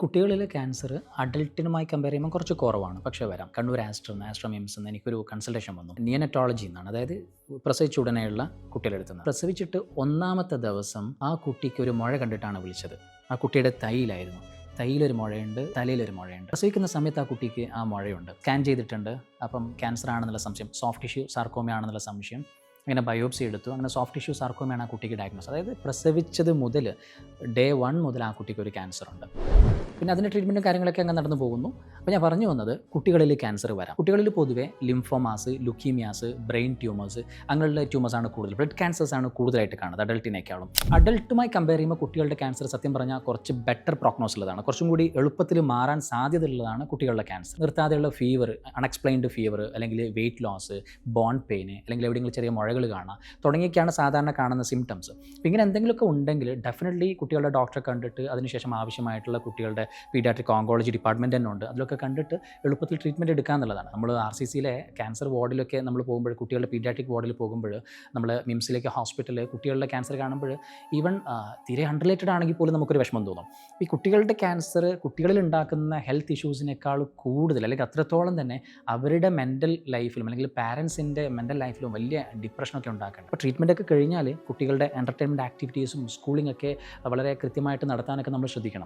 കുട്ടികളിലെ cancer അഡൽട്ടിനുമായി compare ചെയ്യുമ്പോൾ കുറച്ച് കുറവാണ്. പക്ഷേ വരാം. കണ്ണൂർ ആസ്ട്രോ ആസ്ട്രോ മിംസ് എന്ന് എനിക്കൊരു കൺസൾട്ടേഷൻ വന്നു. നിയനറ്റോളജി എന്നാണ്. അതായത് പ്രസവിച്ച ഉടനെയുള്ള കുട്ടികളെടുത്തുന്നത് പ്രസവിച്ചിട്ട് ഒന്നാമത്തെ ദിവസം ആ കുട്ടിക്ക് ഒരു മുഴ കണ്ടിട്ടാണ് വിളിച്ചത്. ആ കുട്ടിയുടെ തൈയിലായിരുന്നു. തൈയിലൊരു മുഴയുണ്ട് തലയിലൊരു മുഴയുണ്ട്. പ്രസവിക്കുന്ന സമയത്ത് ആ കുട്ടിക്ക് ആ മുഴയുണ്ട്. സ്കാൻ ചെയ്തിട്ടുണ്ട്. അപ്പം ക്യാൻസർ ആണെന്നുള്ള സംശയം സോഫ്റ്റ് ടിഷ്യൂ സാർക്കോമ ആണെന്നുള്ള സംശയം. അങ്ങനെ ബയോപ്സി എടുത്തു. അങ്ങനെ സോഫ്റ്റ് ടിഷ്യൂ സാർക്കോമയാണ് ആ കുട്ടിക്ക് ഡയഗ്നോസ് അതായത് പ്രസവിച്ചത് മുതൽ ഡേ വൺ മുതൽ ആ കുട്ടിക്ക് ഒരു ക്യാൻസർ ഉണ്ട്. പിന്നെ അതിന്റെ ട്രീറ്റ്മെന്റും കാര്യങ്ങളൊക്കെ അങ്ങ് നടന്നു പോകുന്നു. അപ്പോൾ ഞാൻ പറഞ്ഞു വന്നത് കുട്ടികളിൽ ക്യാൻസർ വരാം. കുട്ടികളിൽ പൊതുവെ ലിംഫോമാസ് ലുക്കീമിയാസ് ബ്രെയിൻ ട്യൂമേഴ്സ് അങ്ങനെയുള്ള ട്യൂമേഴ്സ് ആണ് കൂടുതൽ. ബ്ലഡ് ക്യാൻസേഴ്സ് ആണ് കൂടുതലായിട്ട് കാണുന്നത് അഡൾട്ടിനേക്കാളും അഡൾട്ടുമായി കമ്പയർ ചെയ്യുമ്പോൾ കുട്ടികളുടെ ക്യാൻസർ സത്യം പറഞ്ഞാൽ കുറച്ച് ബെറ്റർ പ്രോഗ്നോസ് ഉള്ളതാണ്. കുറച്ചും കൂടി എളുപ്പത്തിൽ മാറാൻ സാധ്യതയുള്ളതാണ് കുട്ടികളുടെ ക്യാൻസർ നിർത്താതെയുള്ള ഫീവർ അൺഎക്സ്പ്ലെയിൻഡ് ഫീവർ അല്ലെങ്കിൽ വെയിറ്റ് ലോസ് ബോൺ പെയിൻ അല്ലെങ്കിൽ എവിടെയെങ്കിലും ചെറിയ മുഴകൾ കാണാം തുടങ്ങിയൊക്കെയാണ് സാധാരണ കാണുന്ന സിംറ്റംസ് ഇങ്ങനെ എന്തെങ്കിലുമൊക്കെ ഉണ്ടെങ്കിൽ ഡെഫിനറ്റ്ലി കുട്ടികളുടെ ഡോക്ടറെ കണ്ടിട്ട് അതിനുശേഷം ആവശ്യമായിട്ടുള്ള കുട്ടികളുടെ പീഡിയാട്രിക് ഓങ്കോളജി ഡിപ്പാർട്ട്മെന്റ് തന്നെ ഉണ്ട്. അതിലൊക്കെ കണ്ടിട്ട് എളുപ്പത്തിൽ ട്രീറ്റ്മെന്റ് എടുക്കുക എന്നുള്ളതാണ്. നമ്മൾ ആർ സി സിയിലെ ക്യാൻസർ വാർഡിലൊക്കെ നമ്മൾ പോകുമ്പോൾ കുട്ടികളുടെ പീഡിയാട്രിക് വാർഡിൽ പോകുമ്പോൾ നമ്മൾ മിംസിലേക്ക് ഹോസ്പിറ്റലിൽ കുട്ടികളുടെ ക്യാൻസർ കാണുമ്പോൾ ഈവൻ തീരെ അൺറിലേറ്റഡ് ആണെങ്കിൽ പോലും നമുക്കൊരു വിഷമം തോന്നും. ഈ കുട്ടികളുടെ ക്യാൻസർ കുട്ടികളിൽ ഉണ്ടാക്കുന്ന ഹെൽത്ത് ഇഷ്യൂസിനേക്കാൾ കൂടുതൽ അല്ലെങ്കിൽ അത്രത്തോളം തന്നെ അവരുടെ മെന്റൽ ലൈഫിലും അല്ലെങ്കിൽ പാരൻസിന്റെ മെന്റൽ ലൈഫിലും വലിയ ഡിപ്രഷനൊക്കെ ഉണ്ടാക്കുന്നുണ്ട് അപ്പോൾ ട്രീറ്റ്മെന്റ് ഒക്കെ കഴിഞ്ഞാൽ കുട്ടികളുടെ എന്റർടൈൻമെന്റ് ആക്ടിവിറ്റീസും സ്കൂളിംഗ് ഒക്കെ വളരെ കൃത്യമായിട്ട് നടത്താനൊക്കെ നമ്മൾ ശ്രദ്ധിക്കണം.